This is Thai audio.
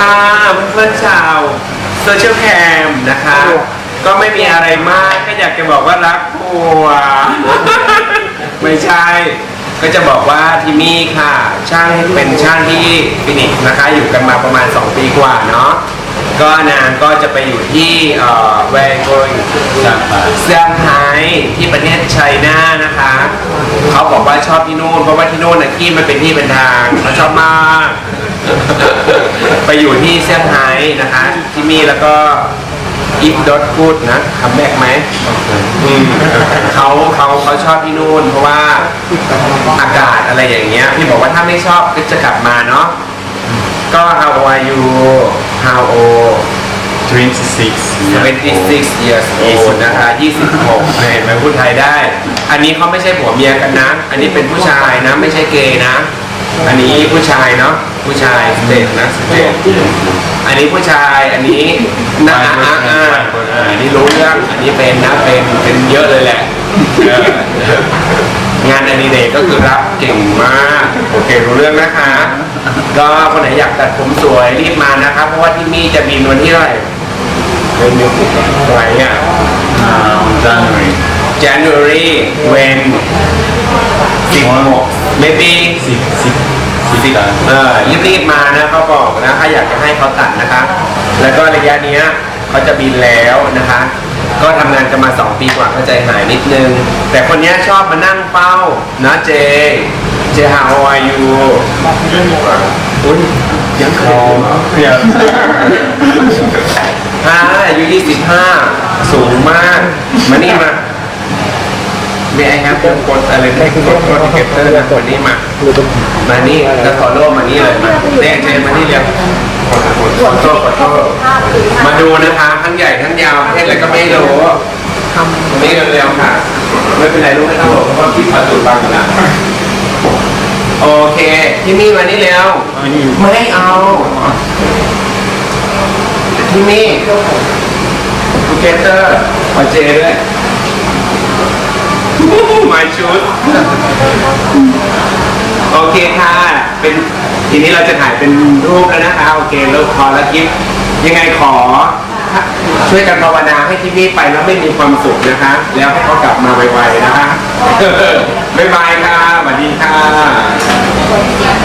ค่ะเพื่อนๆชาวโซเชียลแคมนะคะ ก็ไม่มีอะไรมากก็อยากจะบอกว่ารักผัว ไม่ใช่ ก็จะบอกว่าทิมี่ค่ะ ช่างเป็นช่างที่ฟินิกส์นะคะ อยู่กันมาประมาณ 2 ปีกว่าเนาะก็นางก็จะไปอยู่ที่เอ่อแวร์โกยสร้างมาเซี่ยงไฮ้ที่ประเทศไชน่านะคะ เขาบอกว่าชอบที่นู่นเพราะว่าที่นู่นนะที่มันเป็นที่เป็นทางเขาชอบมาก ไปอยู่ที่เซี่ยงไฮ้นะคะ ที่มีแล้วก็อีฟดอทกูดนะคัมแบ็กไหมอืมเขาเขาเขาชอบที่นู่น เพราะว่าอากาศอะไรอย่างเงี้ย พี่บอกว่าถ้าไม่ชอบก็จะกลับมาเนาะก็ how are you how old 26 26 years old นะคะ26เห็นไหมพูดไทยได้ อันนี้เขาไม่ใช่ผัวเมียกันนะ อันนี้เป็นผู้ชายนะ ไม่ใช่เกย์นะ อันนี้ผู้ชายเนาะ ผู้ชายสเตทนะสเตทอันนี้ผู้ชายอันนี้นะอะอะอะอันนี้รู้เรื่องอันนี้เป็นนะเป็นเป็นเยอะเลยแหละเอองานอดิเรกก็คือรับเก่งมากโอเครู้เรื่องนะคะ ก็คนไหนอยากตัดผมสวยรีบมานะครับ เพราะว่าที่นี่จะบินวันที่เท่าไหร่เป็นมิวสิกอะไรเนี่ย um, January January when สิบหก maybe สิบสิบ สิบกันเออรีบๆมานะเขาบอกนะถ้าอยากจะให้เขาตัดนะคะ แล้วก็ระยะเนี้ยเขาจะบินแล้วนะคะ ก็ทำงานกันมา 2 ปีกว่าเข้าใจหายนิดนึง แต่คนเนี้ยชอบมานั่งเฝ้านะเจ เจ how are you อุ้ยยังเคยเนี่ยฮ่าอายุ25 สูงมาก มานี่มา เมีไอแฮปเพิ่มกดอะไรได้กดกดเก็บเตอร์นะคนนี้มามานี่จะขอโล่มานี่เลยมาเต้เจมานี่เร็วขอโทษขอโทษขอโทษมาดูนะคะทั้งใหญ่ทั้งยาวประเทศอะไรก็ไม่รู้ทำไม่เร็วๆค่ะไม่เป็นไรลูกไม่ต้องหลบเพราะว่าพี่ประตูบังนะโอเคที่นี่มานี่เร็วไม่เอาที่นี่ทูเกเตอร์ขอเจด้วย มาชุด โอเคค่ะ เป็นทีนี้เราจะถ่ายเป็นรูปแล้วนะคะ โอเคเลิกพอแล้วกิฟยังไงขอ ช่วยกันภาวนาให้ที่นี่ไปแล้วไม่มีความสุขนะคะ แล้วให้เขากลับมาไวๆนะคะ บ๊ายบายค่ะสวัสดีค่ะ